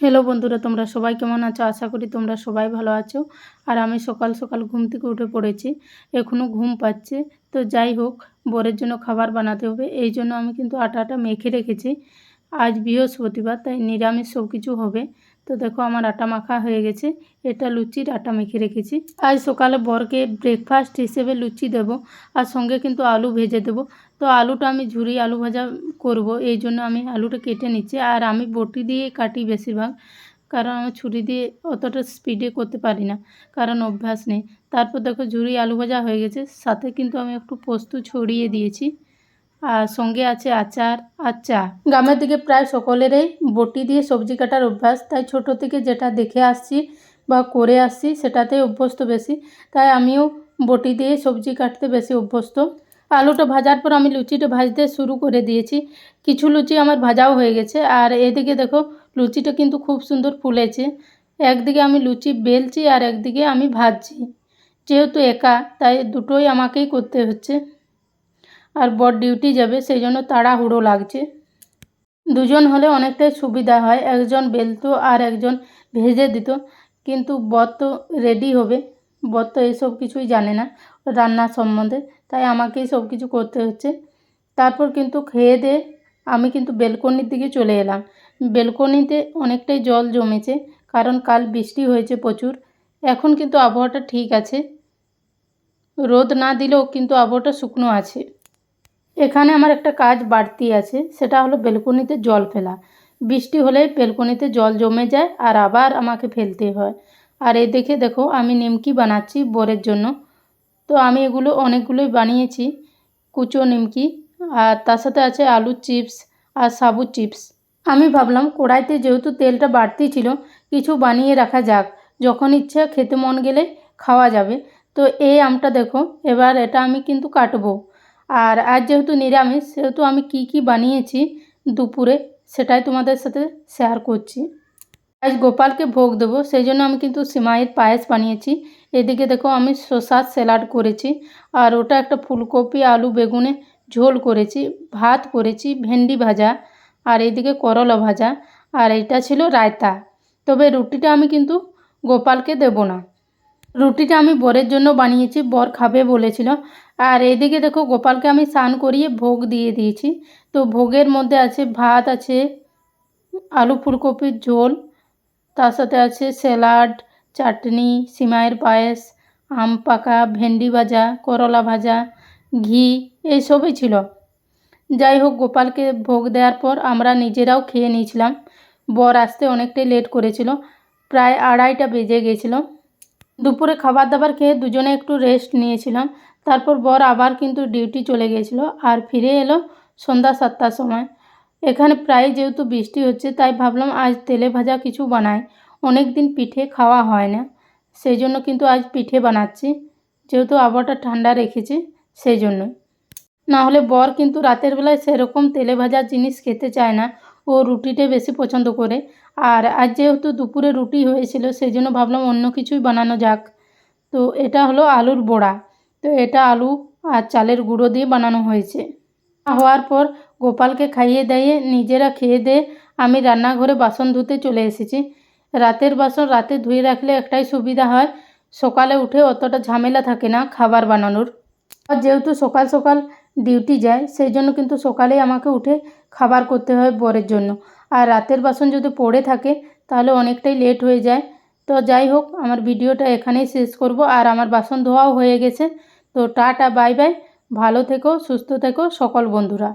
Hello বন্ধুরা, তোমরা সবাই কেমন আছো? আশা করি তোমরা সবাই ভালো আছো। আর আমি সকাল সকাল ঘুম থেকে উঠে পড়েছি এখনও ঘুম পাচ্ছে। তো যাই হোক, বরের জন্য খাবার বানাতে হবে, এই জন্য আমি কিন্তু আটাটা মেখে রেখেছি। আজ বৃহস্পতিবার, তাই নিরামিষ সব কিছু হবে। তো দেখো আমার আটা মাখা হয়ে গেছে। এটা লুচির আটা মেখে রেখেছি। আজ সকালে বরকে ব্রেকফাস্ট হিসেবে লুচি দেব আর সঙ্গে কিন্তু আলু ভেজে দেব। তো আলুটা আমি ঝুরি আলু ভাজা করব, এই জন্য আমি আলুটা কেটে নিচ্ছি। আর আমি বটি দিয়ে কাটি বেশিরভাগ, কারণ আমি ছুরি দিয়ে অতটা স্পিডে করতে পারি না, কারণ অভ্যাস নেই। তারপর দেখো ঝুরি আলু ভাজা হয়ে গেছে, সাথে কিন্তু আমি একটু পোস্ত ছড়িয়ে দিয়েছি। আর সঙ্গে আছে আচার আর চা। গ্রামের দিকে প্রায় সকলেরই বটি দিয়ে সবজি কাটার অভ্যাস, তাই ছোট থেকে যেটা দেখে আসছি বা করে আসছি সেটাতে অভ্যস্ত বেশি। তাই আমিও বটি দিয়ে সবজি কাটতে বেশি অভ্যস্ত। আলুটা ভাজার পর আমি লুচিটা ভাজতে শুরু করে দিয়েছি। কিছু লুচি আমার ভাজাও হয়ে গেছে। আর এদিকে দেখো, লুচিটা কিন্তু খুব সুন্দর ফুলেছে। একদিকে আমি লুচি বেলছি আর একদিকে আমি ভাজছি। যেহেতু একা, তাই দুটোই আমাকেই করতে হচ্ছে। আর বর ডিউটি যাবে, সেই জন্য তাড়াহুড়ো লাগছে। দুজন হলে অনেকটাই সুবিধা হয়, একজন বেলতো আর একজন ভেজে দিত। কিন্তু বর তো রেডি হবে, বর তো এসব কিছুই জানে না রান্নার সম্বন্ধে, তাই আমাকেই সব কিছু করতে হচ্ছে। তারপর কিন্তু খেয়ে দিয়ে আমি কিন্তু বেলকনির দিকে চলে এলাম। বেলকনিতে অনেকটাই জল জমেছে, কারণ কাল বৃষ্টি হয়েছে প্রচুর। এখন কিন্তু আবহাওয়াটা ঠিক আছে। রোদ না দিলেও কিন্তু আবহাওয়াটা শুকনো আছে। এখানে আমার একটা কাজ বাড়তি আছে, সেটা হলো বেলকনিতে জল ফেলা। বৃষ্টি হলে বেলকনিতে জল জমে যায় আর আবার আমাকে ফেলতে হয়। আর এই দেখে দেখো, আমি নিমকি বানাচ্ছি বোরের জন্য। তো আমি এগুলো অনেকগুলোই বানিয়েছি, কুচো নিমকি, আর তার সাথে আছে আলুর চিপস আর সাবুর চিপস। আমি ভাবলাম কড়াইতে যেহেতু তেলটা বাড়তি ছিল, কিছু বানিয়ে রাখা যাক। যখন ইচ্ছা খেতে মন গেলে খাওয়া যাবে। তো এই আমটা দেখো, এবার এটা আমি কিন্তু কাটবো। আর আজ যেহেতু নিরামিষ, সেহেতু আমি কি কি বানিয়েছি দুপুরে, সেটাই তোমাদের সাথে শেয়ার করছি। আজ গোপালকে ভোগ দেবো, সেই জন্য আমি কিন্তু সিমাইয়ের পায়েস বানিয়েছি। এদিকে দেখো আমি শসার স্যালাড করেছি, আর ওটা একটা ফুলকপি, আলু, বেগুনে ঝোল করেছি, ভাত করেছি, ভেন্ডি ভাজা, আর এইদিকে করলা ভাজা, আর এটা ছিল রায়তা। তবে রুটিটা আমি কিন্তু গোপালকে দেব না। রুটিটা আমি বরের জন্য বানিয়েছি, বর খাবে বলেছিল। আর এদিকে দেখো, গোপালকে আমি স্নান করিয়ে ভোগ দিয়ে দিয়েছি। তো ভোগের মধ্যে আছে ভাত, আছে আলু ফুলকপির ঝোল, তার সাথে আছে স্যালাড, চাটনি, সিমাইয়ের পায়েস, আম পাকা, ভেন্ডি ভাজা, করলা ভাজা, ঘি, এইসবই ছিল। যাই হোক, গোপালকে ভোগ দেওয়ার পর আমরা নিজেরাও খেয়ে নিয়েছিলাম। বর আসতে অনেকটাই লেট করেছিল, প্রায় আড়াইটা বেজে গেছিল। দুপুরে খাবার দাবার খেয়ে দুজনে একটু রেস্ট নিয়েছিলাম। তারপর বর আবার কিন্তু ডিউটি চলে গিয়েছিল আর ফিরে এলো সন্ধ্যা সাতটার সময়। এখানে প্রায় যেহেতু বৃষ্টি হচ্ছে, তাই ভাবলাম আজ তেলে ভাজা কিছু বানাই। অনেক দিন পিঠে খাওয়া হয় না, সেই জন্য কিন্তু আজ পিঠে বানাচ্ছি। যেহেতু আবহাওয়াটা ঠান্ডা রেখেছে, সেই জন্য না হলে বর কিন্তু রাতের বেলায় সেরকম তেলে ভাজা জিনিস খেতে চায় না। ও রুটিটাই বেশি পছন্দ করে। আর আজ যেহেতু দুপুরে রুটি হয়েছিল সেই জন্য ভাবলাম অন্য কিছুই বানানো যাক। তো এটা হলো আলুর বড়া। তো এটা আলু আর চালের গুঁড়ো দিয়ে বানানো হয়েছে। হওয়ার পর গোপালকে খাইয়ে দাইয়ে নিজেরা খেয়ে দিয়ে আমি রান্নাঘরে বাসন ধুতে চলে এসেছি। রাতের বাসন রাতে ধুয়ে রাখলে একটাই সুবিধা হয়, সকালে উঠে অতটা ঝামেলা থাকে না খাবার বানানোর। আর যেহেতু সকাল সকাল ডিউটি যায় সেই জন্য কিন্তু সকালেই আমাকে উঠে খাবার করতে হয় বরের জন্য। আর রাতের বাসন যদি পড়ে থাকে, তাহলে অনেকটাই লেট হয়ে যায়। তো যাই হোক, আমার ভিডিওটা এখানেই শেষ করব। আর আমার বাসন ধোয়াও হয়ে গেছে। তো টাটা বাই বাই ভালো থেকো, সুস্থ থেকো সকল বন্ধুরা।